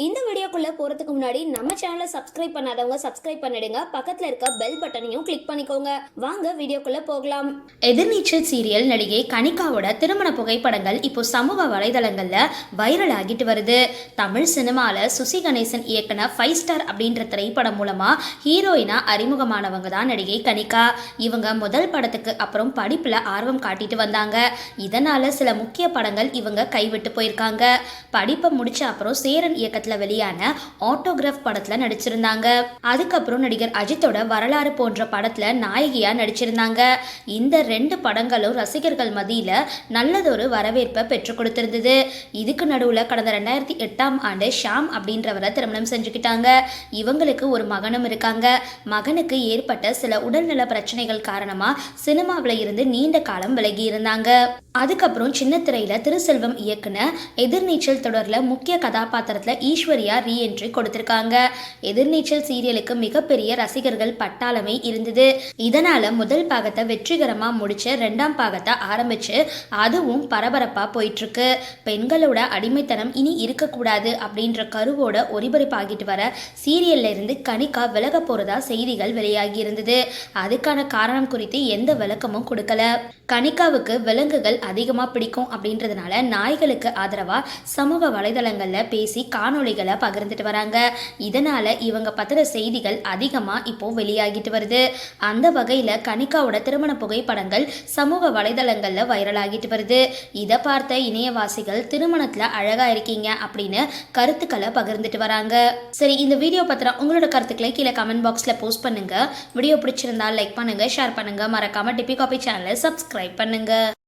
இந்த வீடியோக்குள்ள போறதுக்கு முன்னாடி நம்ம சேனலை சப்ஸ்கிரைப் பண்ணாதவங்க சப்ஸ்கிரைப் பண்ணிடுங்க. பக்கத்துல இருக்க பெல் பட்டனையும் கிளிக் பண்ணிக்கோங்க. வாங்க வீடியோக்குள்ள போகலாம். எதிர்நீச்சல் சீரியல் நடிகை கனிகாவோட திருமண புகைப்படங்கள் இப்போ சமூக வலைதளங்கள்ல வைரல் ஆகிட்டு வருது. தமிழ் சினிமால சுசி கணேசன் இயக்குன ஃபைவ் ஸ்டார் அப்படின்ற திரைப்படம் மூலமா ஹீரோயினா அறிமுகமானவங்க தான் நடிகை கனிகா. இவங்க முதல் படத்துக்கு அப்புறம் படிப்புல ஆர்வம் காட்டிட்டு வந்தாங்க. இதனால சில முக்கிய படங்கள் இவங்க கைவிட்டு போயிருக்காங்க. படிப்பை முடிச்ச அப்புறம் சேரன் இயக்கத்துல வெளியான ஆட்டோகிராஃப் படத்துல நடிச்சிருந்தாங்க. அதுக்கப்புறம் நடிகர் அஜித்தோட வரலாறு போன்ற படத்துல நாயகியா நடிச்சிருந்தாங்க. இந்த ரெண்டு படங்களும் ரசிகர்கள் மத்தியில நல்லதொரு வரவேற்பை பெற்றுக் கொடுத்திருந்தது. இதுக்கு நடுவுல கடந்த ரெண்டாயிரத்தி எட்டாம் ஆண்டு ஷாம் அப்படின்றவரை திருமணம் செஞ்சுக்கிட்டாங்க. இவங்களுக்கு ஒரு மகனும் இருக்காங்க. மகனுக்கு ஏற்பட்ட சில உடல்நல பிரச்சனைகள் காரணமா சினிமாவில் இருந்து நீண்ட காலம் விலகி இருந்தாங்க. அதுக்கப்புறம் சின்ன திரையில திருசெல்வம் இயக்குன எதிர்நீச்சல் தொடர்ல முக்கிய கதாபாத்திரத்துல ஈஸ்வரியா ரீஎன்ட்ரி கொடுத்திருக்காங்க. எதிர்நீச்சல் சீரியலுக்கு மிகப்பெரிய ரசிகர்கள் பட்டாளமே இருந்தது. இதனால முதல் பாகத்தை வெற்றிகரமா முடிச்சு ரெண்டாம் பாகத்தை ஆரம்பிச்சு அதுவும் பரபரப்பா போயிட்டு இருக்கு பெண்களோட அடிமைத்தனம் இனி இருக்கக்கூடாது அப்படின்ற கருவோட ஒளிபரப்பாகிட்டு வர சீரியல்ல இருந்து கனிகா விலக போறதா செய்திகள் வெளியாகி இருந்தது. அதுக்கான காரணம் குறித்து எந்த விளக்கமும் கொடுக்கல. கனிகாவுக்கு விலங்குகள் அதிகமாக பிடிக்கும் அப்படின்றதுனால நாய்களுக்கு ஆதரவாக சமூக வலைதளங்களில் பேசி காணொளிகளை பகிர்ந்துட்டு வராங்க. இதனால் இவங்க பத்திர செய்திகள் அதிகமாக இப்போ வெளியாகிட்டு வருது. அந்த வகையில் கனிகாவோட திருமண புகைப்படங்கள் சமூக வலைதளங்களில் வைரலாகிட்டு வருது. இதை பார்த்த இணையவாசிகள் திருமணத்தில் அழகாக இருக்கீங்க அப்படின்னு கருத்துக்களை பகிர்ந்துட்டு வராங்க. சரி இந்த வீடியோ பத்திரம் உங்களோட கருத்துக்களை கீழே கமெண்ட் பாக்ஸில் போஸ்ட் பண்ணுங்கள் வீடியோ பிடிச்சிருந்தா லைக் பண்ணுங்கள் ஷேர் பண்ணுங்கள் மறக்காமல் டிபி காபி சேனலை சப்ஸ்கிரைப் பண்ணுங்கள்